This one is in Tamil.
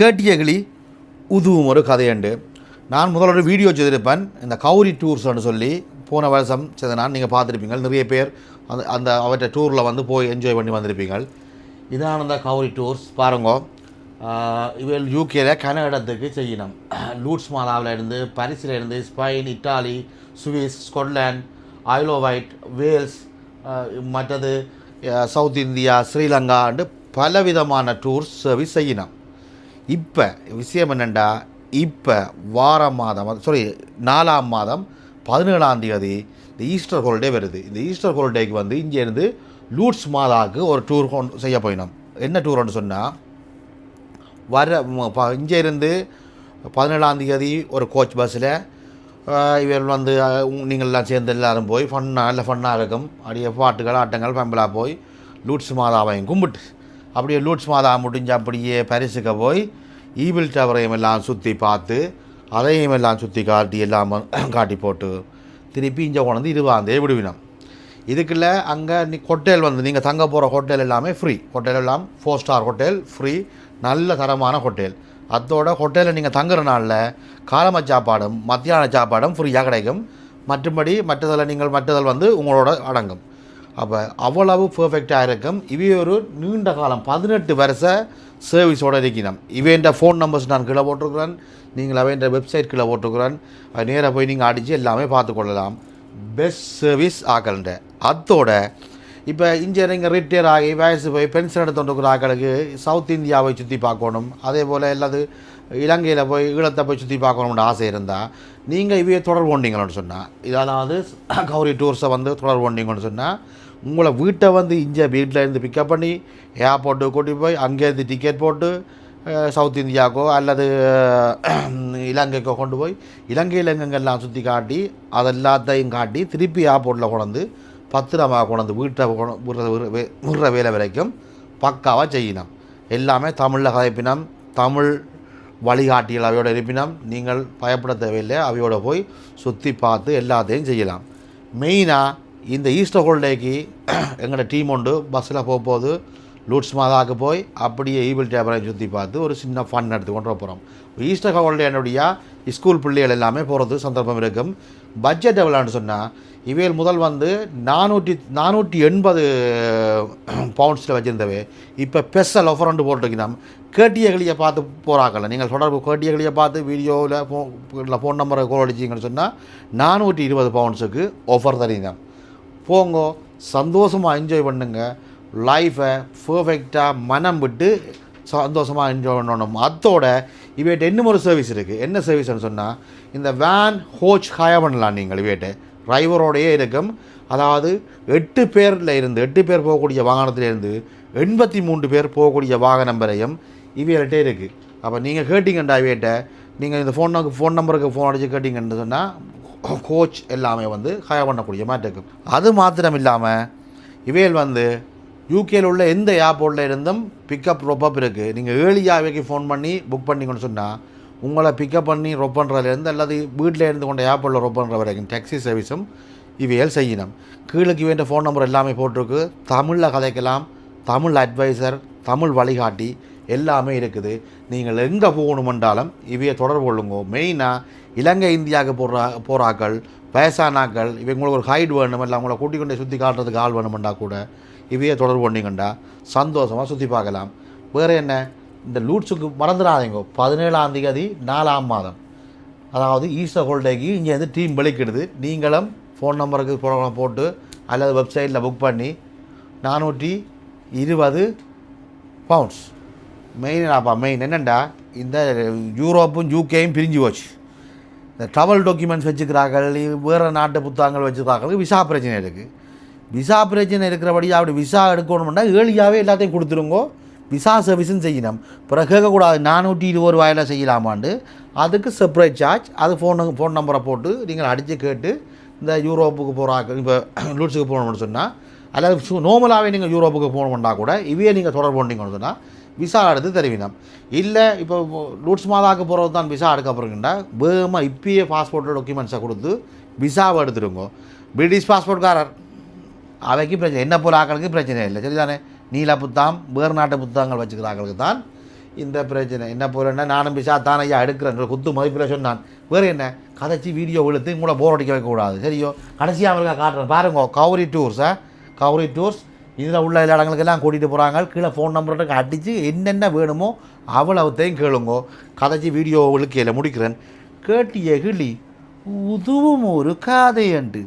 கேட்டிய கிளி உதுவும் ஒரு கதையண்டு. நான் முதல்ல வீடியோ செய்திருப்பேன். இந்த கௌரி டூர்ஸ்னு சொல்லி போன வருஷம் செய்த நான் நீங்கள் பார்த்துருப்பீங்க நிறைய பேர் அந்த அந்த அவற்றை டூரில் வந்து போய் என்ஜாய் பண்ணி வந்திருப்பீங்க இதான இந்த கௌரி டூர்ஸ். பாருங்க. இவள் யூகேல கனடத்துக்கு செய்யணும். லூட்ஸ் மாலாவில் இருந்து பரிசில் இருந்து Spain Italy Swiss Scotland Isle of Wight Wales மற்றது சவுத் இந்தியா ஸ்ரீலங்காண்டு பலவிதமான டூர்ஸ் சர்வீஸ் செய்யணும். இப்போ விஷயம் என்னென்னா இப்போ வாரம் மாதம் சாரி நாலாம் மாதம் பதினேழாம் தேதி இந்த ஈஸ்டர் ஹாலிடே வருது. இந்த ஈஸ்டர் ஹாலிடேக்கு வந்து இங்கேருந்து லூட்ஸ் மாதாவுக்கு ஒரு டூர் செய்ய போயினோம். என்ன டூர்னு சொன்னால் வர இங்கேருந்து ப- பதினேழாம் தேதி ஒரு கோச் பஸ்ஸில் இவர் வந்து நீங்கள்லாம் சேர்ந்து எல்லாரும் போய் ஃபன்னாக இல்லை ஃபன்னாக இருக்கும். அப்படியே பாட்டுகள் ஆட்டங்கள் பம்பலாக போய் லூட்ஸ் மாதாவையும் கும்பிட்டு அப்படியே லூட்ஸ் மாதா முடிஞ்சு அப்படியே பரிசுக்க போய் ஈவில் டவரையும் எல்லாம் சுற்றி பார்த்து அதையும் எல்லாம் சுற்றி காட்டி எல்லாம் காட்டி போட்டு திருப்பி இங்கே கொண்டு இருபதாந்தே விடுவினோம். இதுக்குள்ள அங்கே நீ ஹோட்டல் வந்து நீங்கள் தங்க போகிற ஹோட்டல் எல்லாமே ஃப்ரீ ஹோட்டல் எல்லாம் ஃபோர் ஸ்டார் ஹோட்டல் ஃப்ரீ நல்ல தரமான ஹோட்டல். அதோட ஹோட்டலில் நீங்கள் தங்குற நாளில் காலம சாப்பாடும் மத்தியான சாப்பாடும் ஃப்ரீயாக கிடைக்கும். மற்றபடி மற்றதில் நீங்கள் மற்றதில் வந்து உங்களோட அடங்கும். அப்போ அவ்வளவு பர்ஃபெக்டாக இருக்கும். இவை ஒரு நீண்ட காலம் பதினெட்டு வருஷ சர்வீஸோட இருக்கணும் இவேண்ட ஃபோன் நம்பர்ஸ் நான் கீழே போட்டிருக்கிறேன். நீங்கள் அவைன்ற வெப்சைட் கீழே போட்டிருக்கிறேன். அது நேராக போய் நீங்கள் அடித்து எல்லாமே பார்த்துக்கொள்ளலாம் பெஸ்ட் சர்வீஸ் ஆக்கல்ன்ற அதோட இப்போ இங்கே நீங்கள் ரிட்டையர் ஆகி வயசு போய் பென்ஷன் எடுத்துகிட்டு ஆக்களுக்கு சவுத் இந்தியாவை சுற்றி பார்க்கணும். அதே போல் எல்லாது இலங்கையில் போய் ஈழத்தை போய் சுற்றி பார்க்கணும்னு ஆசை இருந்தால் நீங்கள் இவையை தொடர்பு கொண்டீங்கன்னு சொன்னால் இதாவது கௌரி டூர்ஸை வந்து தொடர்பு கொண்டீங்கன்னு சொன்னால் உங்களை வீட்டை வந்து இங்கே வீட்டில் இருந்து பிக்கப் பண்ணி ஏர்போர்ட்டுக்கு கூட்டி போய் அங்கேருந்து டிக்கெட் போட்டு சவுத் இந்தியாவுக்கோ அல்லது இலங்கைக்கோ கொண்டு போய் இலங்கையில் எங்கெங்கெல்லாம் சுற்றி காட்டி அதெல்லாத்தையும் காட்டி திருப்பி ஏர்போர்ட்டில் கொண்டு பத்திரமாக கொண்டு வீட்டை கொண்டு விடுற விடுற வேலை வரைக்கும் பக்காவாக செய்யணும். எல்லாமே தமிழில் கதைப்பினம் தமிழ் வழிகாட்டிகள் அவையோட இருப்பினம் நீங்கள் பயப்பட தேவையில்லை அவையோட போய் சுற்றி பார்த்து எல்லாத்தையும் செய்யலாம். மெயினாக இந்த ஈஸ்டர் ஹோல்டேக்கு எங்களோட டீம் உண்டு. பஸ்ஸில் போக போகுது லூட்ஸ் மாதாவுக்கு போய் அப்படியே ஈபிள் டேபரை சுற்றி பார்த்து ஒரு சின்ன ஃபன் எடுத்து கொண்டு போகிறோம் ஈஸ்டர் ஹோல்டே என்னுடைய ஸ்கூல் பிள்ளைகள் எல்லாமே போகிறது சந்தர்ப்பம் இருக்கும். பட்ஜெட் எவ்வளோன்னு சொன்னால் இவையில் முதல் வந்து நானூற்றி நானூற்றி எண்பது பவுண்ட்ஸில் வச்சுருந்தவை இப்போ ஸ்பெஷல் ஆஃபர் போட்டிருக்கணும் கேட்டியகளியை பார்த்து போகிறாக்கல நீங்கள் தொடர்பு கேட்டியகளியை பார்த்து வீடியோவில் ஃபோ ஃபோன் நம்பரை கோல் அடிச்சிங்கன்னு சொன்னால் நானூற்றி இருபது பவுண்ட்ஸுக்கு ஆஃபர் தரீங்க. போங்க சந்தோஷமாக என்ஜாய் பண்ணுங்க. லைஃப்பை பர்ஃபெக்டாக மனம் விட்டு சந்தோஷமாக என்ஜாய் பண்ணணும். அதோட இவேட்டு இன்னும் ஒரு சர்வீஸ் இருக்குது என்ன சர்வீஸ்னு சொன்னால் இந்த வேன் ஹோச் ஹயர் பண்ணலாம் நீங்கள் இவேட்டு டிரைவரோடையே இருக்கும். அதாவது எட்டு பேரில் இருந்து எட்டு பேர் போகக்கூடிய வாகனத்திலேருந்து எண்பத்தி மூன்று பேர் போகக்கூடிய வாகனம் வரையும் இவையிட்டே இருக்குது அப்போ நீங்கள் கேட்டிங்கண்டா இவைட்ட நீங்கள் இந்த ஃபோன் ஃபோன் நம்பருக்கு ஃபோன் அடித்து கேட்டிங்கன்னு சொன்னால் கோச் எல்லாமே வந்து ஹயர் பண்ணக்கூடிய மாதிரி இருக்குது அது மாத்திரம் இல்லாமல் இவையில் வந்து யூகேயில் உள்ள எந்த ஏர்போர்ட்டில் இருந்தும் பிக்கப் ரொப்பப் இருக்குது நீங்கள் ஏழியாவைக்கு ஃபோன் பண்ணி புக் பண்ணிங்கன்னு சொன்னால் உங்களை பிக்கப் பண்ணி ரொப் பண்ணுறதுலேருந்து அல்லது வீட்டில் இருந்து கொண்ட ஏர்போர்ட்டில் ரொப் பண்ணுற வரைக்கும் டாக்ஸி சர்வீஸும் இவையல் செய்யணும். கீழுக்கு வேண்டிய ஃபோன் நம்பர் எல்லாமே போட்டிருக்கு. தமிழில் கதைக்கலாம். தமிழ் அட்வைசர் தமிழ் வழிகாட்டி எல்லாமே இருக்குது. நீங்கள் எங்கே போகணுமென்றாலும் இவையை தொடர்பு கொள்ளுங்க. மெயினாக இலங்கை இந்தியாவுக்கு போடுற போகிறாக்கள் வயசானாக்கள் இவங்களுக்கு ஒரு ஹைட் வேணும். இல்லை அவங்கள கூட்டிக் கொண்டு சுற்றி காட்டுறதுக்கு ஆள் வேணுமெண்டா கூட இவையே தொடர்பு கொண்டீங்கண்டா. சந்தோஷமாக சுற்றி பார்க்கலாம். வேறு என்ன? இந்த லூட்ஸுக்கு மறந்துடாதீங்க. பதினேழாம் தேதி நாலாம் மாதம். அதாவது ஈஸ்டர் ஹோல்டேக்கு இங்கேருந்து டீம் வெளிக்கிடுது. நீங்களும் ஃபோன் நம்பருக்கு ப்ரோக்ராம் போட்டு அல்லது வெப்சைட்டில் புக் பண்ணி நானூற்றி இருபது பவுண்ட்ஸ் மெயின் அப்பா மெயின் என்னெண்டா இந்த யூரோப்பும் யூகேயும் பிரிஞ்சு போச்சு இந்த ட்ரவல் டாக்குமெண்ட்ஸ் வச்சுக்கிறார்கள் வேறு நாட்டு புத்தகங்கள் வச்சுக்கிறார்கள் விசா பிரச்சனை இருக்குது விசா பிரச்சனை இருக்கிறபடி அப்படி விசா எடுக்கணும்னா ஏழியாகவே எல்லாத்தையும் கொடுத்துருங்கோ விசா சர்வீஸும் செய்யணும் பிறகு கேட்கக்கூடாது நானூற்றி இருபது ரூபாயில் செய்யலாமாண்டு அதுக்கு செப்பரேட் சார்ஜ் அது ஃபோனு ஃபோன் நம்பரை போட்டு நீங்கள் அடித்து கேட்டு இந்த யூரோப்புக்கு போகிறாங்க இப்போ லூட்ஸுக்கு போகணும்னு சொன்னால் அல்லது நார்மலாகவே நீங்கள் யூரோப்புக்கு போகணும்னா கூட இவையே நீங்கள் தொடர்பு பண்ணிங்கன்னு சொன்னால் விசா எடுத்து தருவினம் இல்லை இப்போ லூட்ஸ் மாதாக்கு போகிறது தான் விசா எடுக்க போகிறீங்கன்னா வேகமாக இப்பயே பாஸ்போர்ட்டு டாக்குமெண்ட்ஸை கொடுத்து விசாவை எடுத்துருங்க பிரிட்டிஷ் பாஸ்போர்ட்காரர் அவைக்கு பிரச்சனை என்ன போல ஆக்களுக்கு பிரச்சனை இல்லை. சரிதானே? நீல புத்தகம் வேறு நாட்டு புத்தகங்கள் வச்சுக்கிற ஆக்களுக்கு தான் இந்த பிரச்சனை. என்ன போலன்னா நானும் பிசா தான் ஐயா எடுக்கிறேன் குத்து மதிப்பில் சொன்னான். வேறு என்ன? கதைச்சி வீடியோ இழுத்து கூட போர் அடிக்க வைக்கக்கூடாது. சரியோ? கடைசியாக அவருக்கா காட்டுறேன். பாருங்க கௌரி டூர்ஸை கௌரி டூர்ஸ் இதில் உள்ள இடங்களுக்கெல்லாம் கூட்டிகிட்டு போகிறாங்க கீழே ஃபோன் நம்பருக்கு அடித்து என்னென்ன வேணுமோ அவ்வளவுத்தையும் கேளுங்கோ. கதைச்சி வீடியோ இழுக்கையில் முடிக்கிறேன். கேட்டிய கிளி உதுவும் ஒரு கதையண்டு.